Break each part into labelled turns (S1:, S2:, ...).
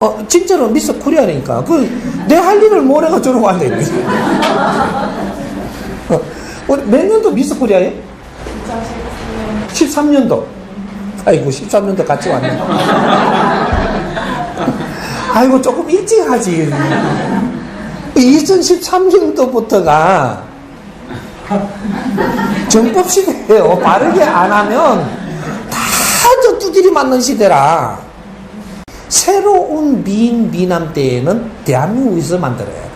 S1: 어, 진짜로 미스 코리아니까. 그, 내 할 일을 모래가 저러고 앉아있네. 어, 우리 몇 년도 미스 코리아에? 13년도. 아이고, 13년도 같이 왔네. 아이고, 조금 일찍 하지. 2013년도부터가 정법 시대예요. 바르게 안 하면 다 저 두드리 맞는 시대라. 새로운 미인 미남 때에는 대한민국에서 만들어야 돼.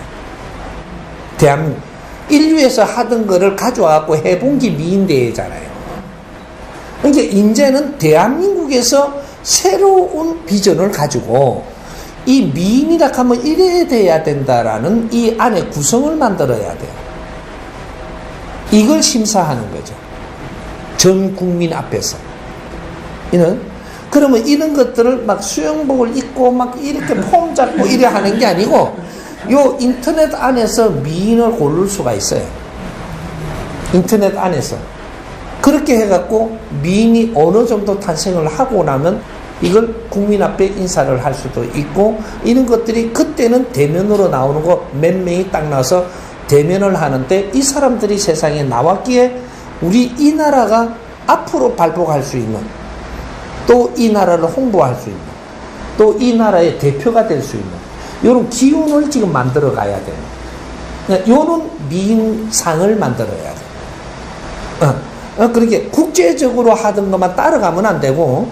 S1: 대한민국. 인류에서 하던 거를 가져와갖고 해본 게 미인대회잖아요. 그러니까 이제는 대한민국에서 새로운 비전을 가지고 이 미인이라 하면 이래야 돼야 된다라는 이 안에 구성을 만들어야 돼요. 이걸 심사하는 거죠. 전 국민 앞에서. 이는 그러면 이런 것들을 막 수영복을 입고 막 이렇게 폼 잡고 이래 하는 게 아니고 요 인터넷 안에서 미인을 고를 수가 있어요. 인터넷 안에서. 그렇게 해갖고 미인이 어느 정도 탄생을 하고 나면 이걸 국민 앞에 인사를 할 수도 있고 이런 것들이 그때는 대면으로 나오는 거 몇 명이 딱 나서 대면을 하는데 이 사람들이 세상에 나왔기에 우리 이 나라가 앞으로 발복할 수 있는 또 이 나라를 홍보할 수 있는 또 이 나라의 대표가 될 수 있는 이런 기운을 지금 만들어 가야 돼요. 요런 미인상을 만들어야 돼. 어, 어, 그렇게 국제적으로 하던 것만 따라가면 안 되고,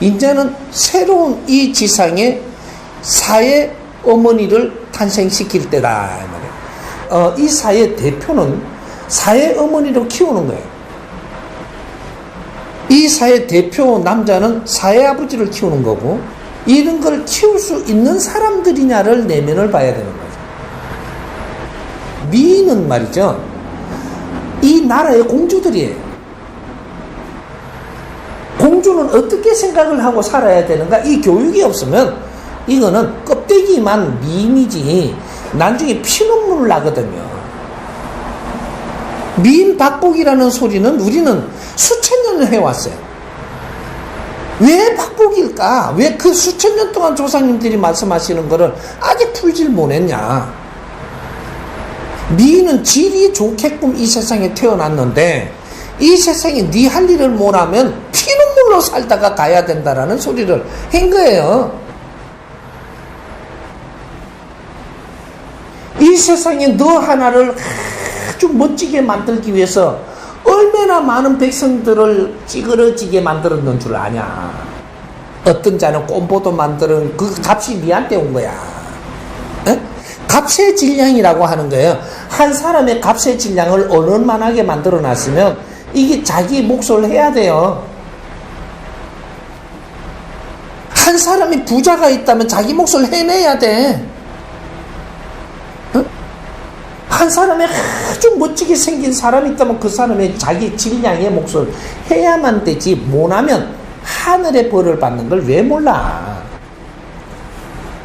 S1: 이제는 새로운 이 지상에 사회 어머니를 탄생시킬 때다. 어, 이 사회 대표는 사회 어머니로 키우는 거예요. 이 사회 대표 남자는 사회 아버지를 키우는 거고, 이런 걸 키울 수 있는 사람들이냐를 내면을 봐야 되는 거죠. 미인은 말이죠. 이 나라의 공주들이에요. 공주는 어떻게 생각을 하고 살아야 되는가? 이 교육이 없으면 이거는 껍데기만 미인이지 나중에 피눈물 나거든요. 미인 박복이라는 소리는 우리는 수천 년을 해왔어요. 왜 박복일까? 왜 그 수천 년 동안 조상님들이 말씀하시는 거를 아직 풀질 못했냐? 미인은 질이 좋게끔 이 세상에 태어났는데 이 세상에 네 할 일을 못하면 피눈물로 살다가 가야 된다라는 소리를 한 거예요. 이 세상에 너 하나를 아주 멋지게 만들기 위해서 얼마나 많은 백성들을 찌그러지게 만들었는 줄 아냐. 어떤 자는 꼼보도 만드는 그 값이 니한테 온 거야. 에? 값의 질량이라고 하는 거예요. 한 사람의 값의 질량을 얼마만하게 만들어 놨으면 이게 자기 몫을 해야 돼요. 한 사람이 부자가 있다면 자기 몫을 해내야 돼. 어? 한 사람이 아주 멋지게 생긴 사람이 있다면 그 사람의 자기 질량의 몫을 해야만 되지 못하면 하늘의 벌을 받는 걸 왜 몰라?